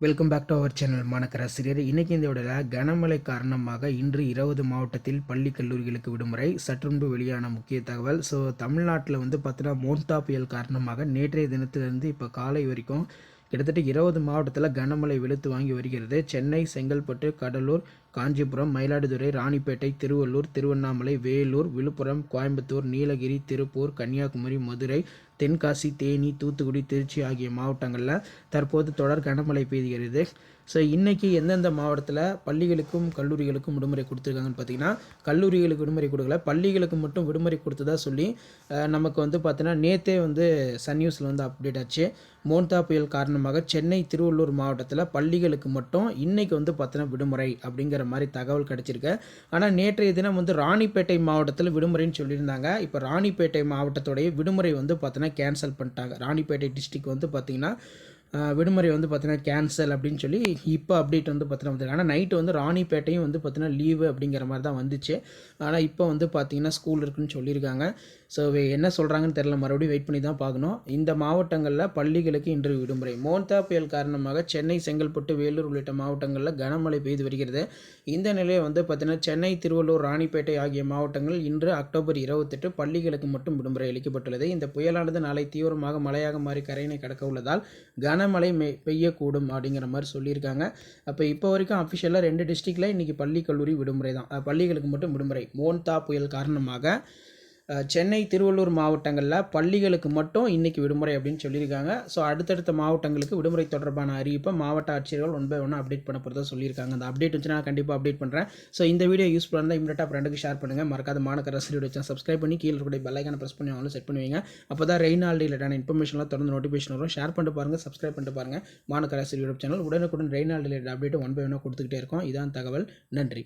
Welcome back to our channel மாணக்கராசிரியர் இன்றைக்கி இந்த விடல கனமழை காரணமாக இன்று இருபது மாவட்டத்தில் பள்ளி கல்லூரிகளுக்கு விடுமுறை சற்றுமுன்பு வெளியான முக்கிய தகவல். ஸோ தமிழ்நாட்டில் வந்து பார்த்தீங்கன்னா மோன்டா புயல் காரணமாக நேற்றைய தினத்திலிருந்து இப்போ காலை வரைக்கும் கிட்டத்தட்ட இருபது மாவட்டத்தில் கனமழை வெளுத்து வாங்கி வருகிறது. சென்னை செங்கல்பட்டு கடலூர் காஞ்சிபுரம் மயிலாடுதுறை ராணிப்பேட்டை திருவள்ளூர் திருவண்ணாமலை வேலூர் விழுப்புரம் கோயம்புத்தூர் நீலகிரி திருப்பூர் கன்னியாகுமரி மதுரை தென்காசி தேனி தூத்துக்குடி திருச்சி ஆகிய மாவட்டங்களில் தற்போது தொடர் கனமழை பெய்கிறது. ஸோ இன்றைக்கி எந்தெந்த மாவட்டத்தில் பள்ளிகளுக்கும் கல்லூரிகளுக்கும் விடுமுறை கொடுத்துருக்காங்கன்னு பார்த்தீங்கன்னா கல்லூரிகளுக்கு விடுமுறை கொடுக்கல. பள்ளிகளுக்கு மட்டும் விடுமுறை கொடுத்ததா சொல்லி நமக்கு வந்து பார்த்தீங்கன்னா நேற்றே வந்து சன் நியூஸில் வந்து அப்டேட் ஆச்சு. மோன்தா புயல் காரணமாக சென்னை திருவள்ளூர் மாவட்டத்தில் பள்ளிகளுக்கு மட்டும் இன்றைக்கி வந்து பார்த்தீங்கன்னா விடுமுறை அப்படிங்கிற மாதிரி தகவல் கிடச்சிருக்கு. ஆனால் நேற்றைய தினம் வந்து ராணிப்பேட்டை மாவட்டத்தில் விடுமுறைன்னு சொல்லியிருந்தாங்க. இப்போ ராணிப்பேட்டை மாவட்டத்துடைய விடுமுறை வந்து பார்த்தீங்கன்னா கேன்சல் பண்ணிட்டாங்க. ராணிப்பேட்டை டிஸ்ட்ரிக் வந்து பார்த்திங்கன்னா விடுமுறை வந்து பார்த்தீங்கன்னா கேன்சல் அப்படின்னு சொல்லி இப்போ அப்டேட் வந்து பார்த்தீங்கன்னா வந்திருக்கு. ஆனால் நைட்டு வந்து ராணிப்பேட்டையும் வந்து பார்த்தீங்கன்னா லீவு அப்படிங்கிற மாதிரி தான் வந்துச்சு. ஆனால் இப்போ வந்து பார்த்தீங்கன்னா ஸ்கூல் இருக்குன்னு சொல்லியிருக்காங்க. ஸோ என்ன சொல்கிறாங்கன்னு தெரில மறுபடியும் வெயிட் பண்ணி தான் பார்க்கணும். இந்த மாவட்டங்களில் பள்ளிகளுக்கு இன்று விடுமுறை. மோன்தா புயல் காரணமாக சென்னை செங்கல்பட்டு வேலூர் உள்ளிட்ட மாவட்டங்களில் கனமழை பெய்து வருகிறது. இந்த நிலையை வந்து பார்த்தீங்கன்னா சென்னை திருவள்ளூர் ராணிப்பேட்டை ஆகிய மாவட்டங்கள் இன்று அக்டோபர் இருபத்தெட்டு பள்ளிகளுக்கு மட்டும் விடுமுறை அளிக்கப்பட்டுள்ளது. இந்த புயலானது நாளை தீவிரமாக மழையாக மாறி கரையினை கடக்க உள்ளதால் கன கனமழை மெ பெய்யக்கூடும் அப்படிங்கிற மாதிரி சொல்லியிருக்காங்க. அப்போ இப்போ வரைக்கும் அஃபிஷியலாக ரெண்டு டிஸ்ட்ரிக்டில் இன்றைக்கி பள்ளி கல்லூரி விடுமுறை தான். பள்ளிகளுக்கு மட்டும் விடுமுறை. மோன்தா புயல் காரணமாக சென்னை திருவள்ளூர் மாவட்டங்களில் பள்ளிகளுக்கு மட்டும் இன்றைக்கி விடுமுறை அப்படின்னு சொல்லியிருக்காங்க. ஸோ அடுத்தடுத்த மாவட்டங்களுக்கு விடுமுறை தொடர்பான அறிவிப்பை மாவட்ட ஆட்சியர்கள் ஒன் பை ஒன்று அப்டேட் பண்ண போகிறதா சொல்லியிருக்காங்க. அந்த அப்டேட் வந்துச்சுன்னா நான் கண்டிப்பாக அப்டேட் பண்ணுறேன் ஸோ இந்த வீடியோ யூஸ்ஃபுல்லாக இருந்தால் இம்மிடியாக ஃப்ரெண்டுக்கு ஷேர் பண்ணுங்கள் மறக்காத மாணக்கர் ரசிகர் வச்சு சப்ஸ்கிரைப் பண்ணி கீழே கூட பெல்லைக்கான ப்ரெஸ் பண்ணி அவங்களும் செட் பண்ணுவீங்க. அப்போ தான் ரெயின் ஆல் ரிலேட்டான இன்ஃபர்மேஷன்லாம் தொடர்ந்து நோட்டிஃபிகேஷன் வரும். ஷேர் பண்ணிட்டு பாருங்கள் சப்ஸ்கிரைப் பண்ணிட்டு பாருங்கள் மாணக்கர் ரசிகர் யூடியூப் சேனல் உடனுக்குடன் rain all related update one by ஒன்னாக கொடுத்துக்கிட்டே இருக்கோம். இதான் தகவல். நன்றி.